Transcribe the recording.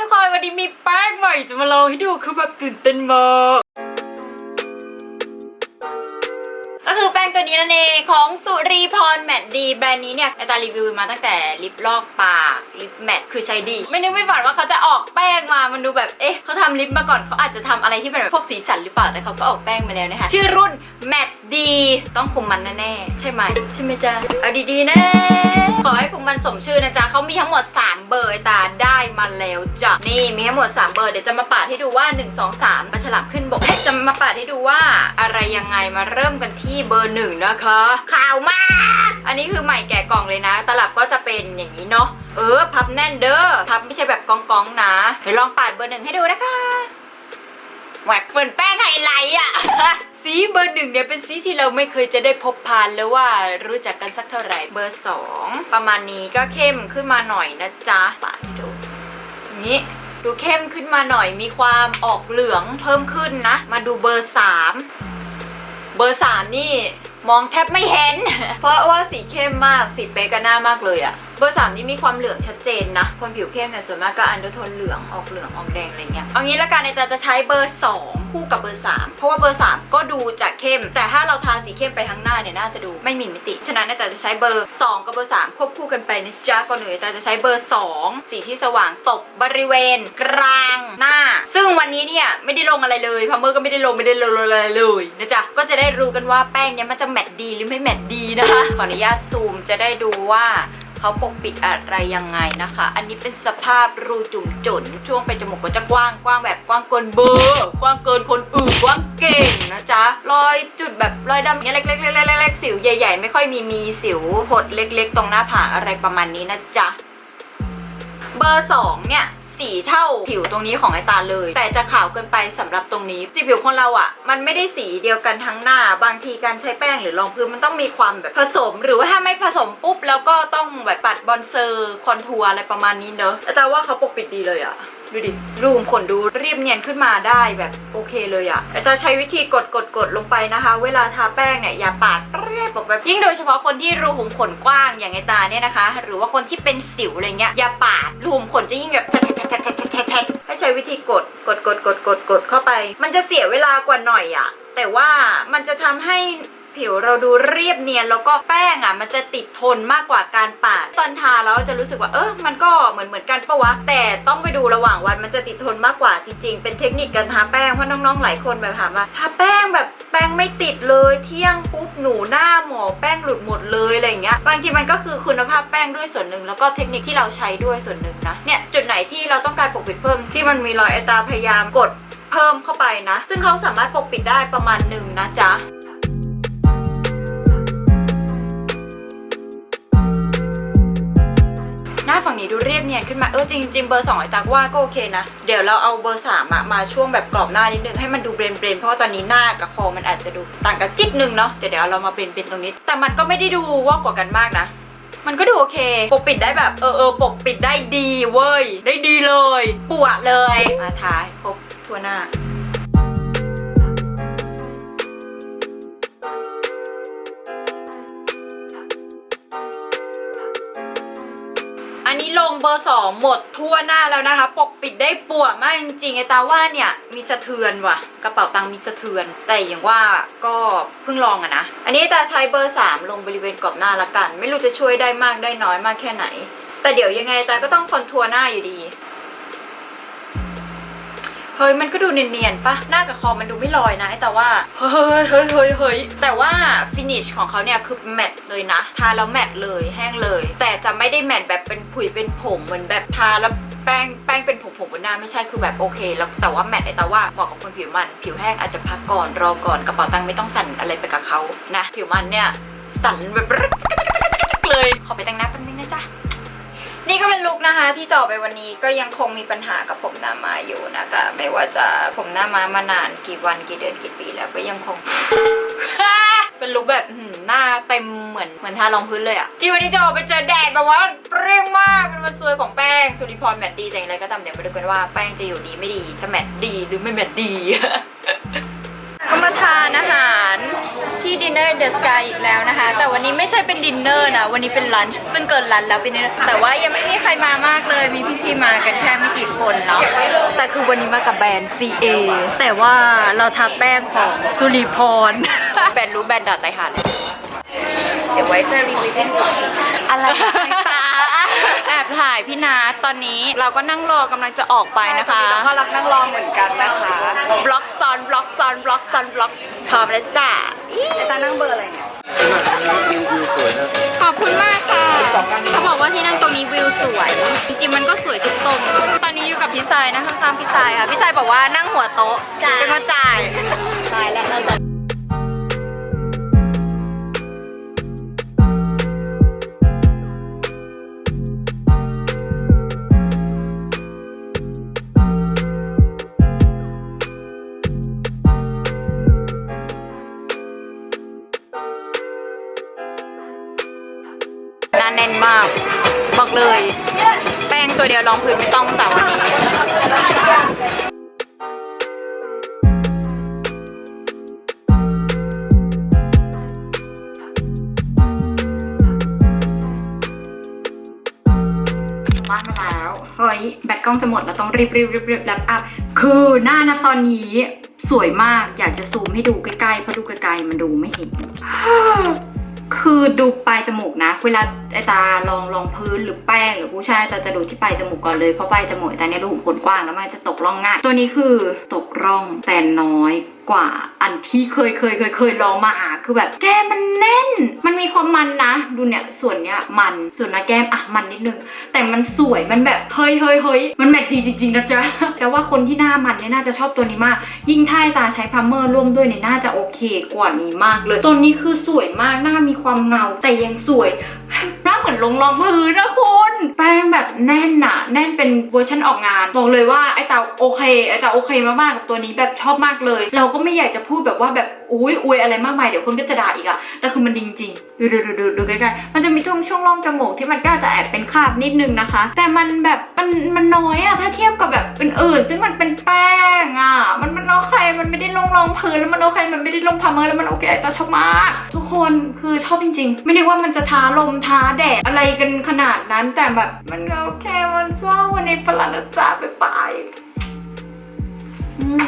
ทุกคนวันนี้มีแป้งใหม่จะมาลองให้ดูคือแบบตื่นเต้นมากก็คือแป้งตัวนี้นั่นเองของสุรีพรแมตต์ดีแบรนด์นี้เนี่ยไอตารีวิวมาตั้งแต่ลิปลอกปากลิปแมตต์คือใช้ดี ไม่นึกไม่ฝันว่าเขาจะออกแป้งมามันดูแบบเอ๊ะเขาทำลิปมาก่อนเขาอาจจะทำอะไรที่เป็นแบบพวกสีสันหรือเปล่าแต่เขาก็ออกแป้งมาแล้วนะคะชื่อรุ่นแมตต์ดีต้องคุมมันแน่ๆใช่ไหมใช่ไหมจ๊ะเอาดีๆนะขอให้คุมมันสมชื่อนะจ๊ะเขามีทั้งหมด 3 เบอร์ตา มาแล้วจ้ะนี่มีทั้งหมด 3 เบอร์เดี๋ยวจะมาปาดให้ดูว่า 1 2 3ปลาฉลามขึ้นบกเอ๊ะจะมาปาดให้ดูว่าอะไรยังไงมาเริ่มกันที่เบอร์หนึ่งนะคะข่าวมาก อันนี้คือใหม่แกะกล่องเลยนะ ตลับก็จะเป็นอย่างนี้เนาะเออพับแน่นเด้อพับไม่ใช่แบบกองๆนะเดี๋ยวลองปาดเบอร์หนึ่งให้ดูนะคะแหวกเหมือนแป้งไฮไลท์อะสีเบอร์หนึ่งเนี่ยเป็นสีที่เราไม่เคยจะได้พบผ่านแล้วว่ารู้จักกันสักเท่าไหร่เบอร์สองประมาณนี้ก็เข้มขึ้นมาหน่อยนะจ๊ะปาดให้ดูอย่าง นี้ ดูเข้มขึ้นมาหน่อยมีความออกเหลืองเพิ่มขึ้นนะ มาดูเบอร์สามเบอร์สามนี่มองแทบไม่เห็น เพราะว่าสีเข้มมากสีเป๊กกันหน้ามากเลยอะเบอร์สามนี่มีความเหลืองชัดเจนนะ คนผิวเข้มเนี่ยส่วนมากก็อันเดอร์โทนเหลืองออกเหลืองออกแดงอะไรเงี้ยเอางี้ละกันในตาจะใช้เบอร์สอง คู่กับเบอร์สามเพราะว่าเบอร์สามก็ดูจะเข้ม แต่ถ้าเราทาสีเข้มไปทั้งหน้าเนี่ยน่าจะดูไม่มีมิติ ฉะนั้นแต่จะใช้เบอร์สองกับเบอร์สามควบคู่กันไปนะจ๊ะก่อนอื่นแต่จะใช้เบอร์สองสีที่สว่างตบบริเวณ กลางหน้า ซึ่งวันนี้เนี่ยไม่ได้ลงอะไรเลยพัมเมอร์ก็ไม่ได้ลงไม่ได้ลงอะไรเลยนะจ๊ะก็จะได้รู้กันว่าแป้งเนี่ยมันจะแมตต์ดีหรือไม่แมตต์ดีนะคะขออนุญาตซูมจะได้ดูว่า เขาปกปิดอะไรยังไงนะคะ อันนี้เป็นสภาพรูจุ่มจุนช่วงไปจมูกก็จะกว้างกว้างแบบกว้างเกินเบอร์กว้างเกินคนอื่นกว้างเก่งนะจ๊ะรอยจุดแบบรอยดำเงี้ยเล็กๆๆๆๆสิวใหญ่ ๆ ไม่ค่อยมีมีสิวหดเล็ก ๆ ตรงหน้าผากอะไรประมาณนี้นะจ๊ะเบอร์สองเนี่ย สีเท่าผิวตรงนี้ของไอตาเลย แต่จะขาวเกินไปสำหรับตรงนี้สีผิวคนเราอะ่ะ มันไม่ได้สีเดียวกันทั้งหน้า บางทีการใช้แป้งหรือรองพื้นมันต้องมีความแบบผสม หรือว่าถ้าไม่ผสมปุ๊บแล้วก็ต้องแบบปัดบอนเซอร์คอนทัวร์อะไรประมาณนี้เนอะแต่ว่าเขาปกปิดดีเลยอะ่ะ ดูดิรูมขนดูเรียบเนียนขึ้นมาได้แบบโอเคเลยอะแต่ใช้วิธีกดกดกดลงไปนะคะ เวลาทาแป้งเนี่ยอย่าปาดเรียบออกไปยิ่งโดยเฉพาะคนที่รูขุมขนกว้างอย่างไอตาเนี่ยนะคะ หรือว่าคนที่เป็นสิวอะไรเงี้ยอย่าปาดรูขุมขนจะยิ่งแบบให้ใช้วิธีกดกดกดกดกดกดเข้าไป มันจะเสียเวลากว่าหน่อยอะแต่ว่ามันจะทำให้ ผิวเราดูเรียบเนียนแล้วก็แป้งอะมันจะติดทนมากกว่าการปาดตอนทาแล้วจะรู้สึกว่าเออมันก็เหมือนเหมือนกันปะวะแต่ต้องไปดูระหว่างวันมันจะติดทนมากกว่าจริง ๆ เป็นเทคนิคการทาแป้งเพราะน้องๆหลายคนแบบถามว่าทาแป้งแบบแป้งไม่ติดเลยเที่ยงปุ๊บหนูหน้าหมอแป้งหลุดหมดเลยอะไรอย่างเงี้ยบางทีมันก็คือคุณภาพแป้งด้วยส่วนหนึ่งแล้วก็เทคนิคที่เราใช้ด้วยส่วนหนึ่งนะเนี่ยจุดไหนที่เราต้องการปกปิดเพิ่มที่มันมีรอยไอตาพยายามกดเพิ่มเข้าไปนะ ซึ่งเขาสามารถปกปิดได้ประมาณหนึ่งนะจ๊ะ ฝั่งนี้ดูเรียบเนียนขึ้นมา เออจริงๆเบอร์2ไอ้ตักว่าก็โอเคนะ เดี๋ยวเราเอาเบอร์3อะมาช่วงแบบกรอบหน้านิดนึงให้มันดูเบรนเบรนเพราะว่าตอนนี้หน้ากับคอมันอาจจะดูต่างกันจิดนึงเนาะเดี๋ยวเดี๋ยวเรามาเบรนเบรนตรงนี้ แต่มันก็ไม่ได้ดูว่ากว่ากันมากนะมันก็ดูโอเค ปกปิดได้แบบเออเออปกปิดได้ดีเว้ย ได้ดีเลย ปวดเลย มาทายครบทั่วหน้า เบอร์สองหมดทั่วหน้าแล้วนะคะ ปกปิดได้ปวดมากจริงๆไอตาว่าเนี่ยมีสะเทือนว่ะ กระเป๋าตังค์มีสะเทือน แต่อย่างว่าก็เพิ่งลองอะนะ อันนี้ตาใช้เบอร์สามลงบริเวณกรอบหน้าละกัน ไม่รู้จะช่วยได้มากได้น้อยมากแค่ไหน แต่เดี๋ยวยังไงตาก็ต้องคอนทัวร์หน้าอยู่ดี เฮ้ยมันก็ดูเนียนๆปะหน้ากับคอมันดูไม่ลอยนะแต่ว่าเฮ้ยเฮ้ยเฮ้ยเฮ้ยแต่ว่าฟินิชของเขาเนี่ยคือแมตต์เลยนะ ทาแล้วแมตต์เลยแห้งเลย แต่จะไม่ได้แมตต์แบบเป็นผุยเป็นผงเหมือนแบบทาแล้วแป้งแป้งเป็นผงๆบนหน้าไม่ใช่คือแบบโอเค แล้วแต่ว่าแมตต์ไอ้แต่ว่าเหมาะกับคนผิวมัน ผิวแห้งอาจจะพักก่อนรอก่อนกระเป๋าตังค์ไม่ต้องสั่นอะไรไปกับเขานะ ผิวมันเนี่ยสั่นแบบเลยขอไปแต่งหน้าแป๊บนึงนะจ๊ะ นี่ก็เป็นลุคนะคะที่จะอไปวันนี้ก็ยังคงมีปัญหากับผมหน้ามาอยู่นะคะ ไม่ว่าจะผมหน้ามามานานกี่วันกี่เดือนกี่ปีแล้วก็ยังคง เป็นลุคแบบหน้าเต็มเหมือนเหมือนทารองพื้นเลยอะที่วันนี้จะออกไปเจอแดดแบบว่าเปรี้ยงมากเป็นวันซวยของแป้งสุริพรแมตต์ดีแต่อย่างไรก็ตามเดี๋ยวมาดูกันว่าแป้งจะอยู่ดีไม่ดีจะแมตต์ดีหรือไม่แมตต์ดี ก็มาทานอาหาร ที่ดินเนอร์เดอะสกายอีกแล้วนะคะ แต่วันนี้ไม่ใช่เป็นดินเนอร์นะ วันนี้เป็นลันช์ซึ่งเกินลันช์แล้วเป็น dinner แต่ว่ายังไม่มีใครมามากเลย มีพี่ๆมากันแค่ไม่กี่คนเนาะ แต่คือวันนี้มากับแบรนด์ CA แต่ว่าเราทาแป้งของสุริพร แบรนด์รู้แบรนด์ดอทไตหาเลยเดี๋ยวไว้จะรีวิวให้ดูอะไรตาแอ บถ่ายพี่นาตอนนี้เราก็นั่งรอกำลังจะออกไปนะคะก็รักนั่งรอเหมือนกันนะคะบล็อกซอนบล็อกซอนบล็อกซอนบล็อกพร้อมแล้วจ้าไอ้ตานั่งเบอร์อะไรเนี่ยขอบคุณมากค่ะ เขาบอกว่าที่นั่งตรงนี้วิวสวย จริงๆมันก็สวยทุกตรง ตอนนี้อยู่กับพี่สายนะคะข้างๆพี่สายค่ะ พี่สายบอกว่านั่งหัวโต๊ะเป็นมาจ่ายตายแล้วเราจะ เลย แป้งตัวเดียวรองพื้นไม่ต้องจากวันนี้บ้านมาแล้วเฮ้ยแบตกล้องจะหมดแล้วต้องรีบรีบรีบรีบรับอัพคือหน้านะตอนนี้สวยมากอยากจะซูมให้ดูใกล้ๆเพราะดูไกลๆมันดูไม่เห็น คือดูปลายจมูกนะ เวลาไอตาลองลองพื้นหรือแป้งหรือผู้ชายตาจะดูที่ปลายจมูกก่อนเลยเพราะปลายจมูกตาเนี่ยรูขุมขนกว้างแล้วมันจะตกร่องง่ายตัวนี้คือตกร่องแต่น้อยกว่าอันที่เคยเคยเคยเคยลองมาคือแบบแก้มมันแน่น มันมีความมันนะ ดูเนี่ยส่วนเนี้ยมันส่วนหน้าแก้มอะมันนิดนึง แต่มันสวยมันแบบเฮ้ยเฮ้ยเฮ้ยมันแมทดีจริงๆนะจ๊ะแต่ว่าคนที่หน้ามันเนี่ยน่าจะชอบตัวนี้มาก ยิ่งถ้าไอ้ตาใช้พัมเมอร์ร่วมด้วยเนี่ยน่าจะโอเคกว่านี้มากเลยตัวนี้คือสวยมากหน้ามีความเงาแต่ยังสวย น้าเหมือนลงรองพื้นนะคุณ แป้งแบบแน่นอะแน่นเป็นเวอร์ชันออกงานบอกเลยว่าไอ้ตาโอเคไอ้ตาโอเคมากๆกับตัวนี้แบบชอบมากเลย เราก็ไม่อยากจะพูดแบบว่าแบบอุ้ยอวยอะไรมากมายเดี๋ยวคนก็จะด่าอีกอะแต่คือมันดีจริงๆดูดูดูดูดูใกล้ๆมันจะมีช่วงช่วงร่องจมูกที่มันก็อาจจะแอบเป็นคราบนิดนึงนะคะ แต่มันแบบมันมันน้อยอะถ้าเทียบกับแบบอื่นๆซึ่งมันเป็นแป้งอะมันมันโอเคมันไม่ได้ลงรองพื้นแล้วมันโอเคมันไม่ได้ลงพาเมอร์แล้วมันโอเคไอ้ตาชอบมาก ทุกคนคือชอบจริง ๆ ไม่ได้ว่ามันจะท้าลมท้าแดดอะไรกันขนาดนั้นแต่แบบมันโอเคมันเศร้าวันนี้ปลานะจ๊ะไปไปอืม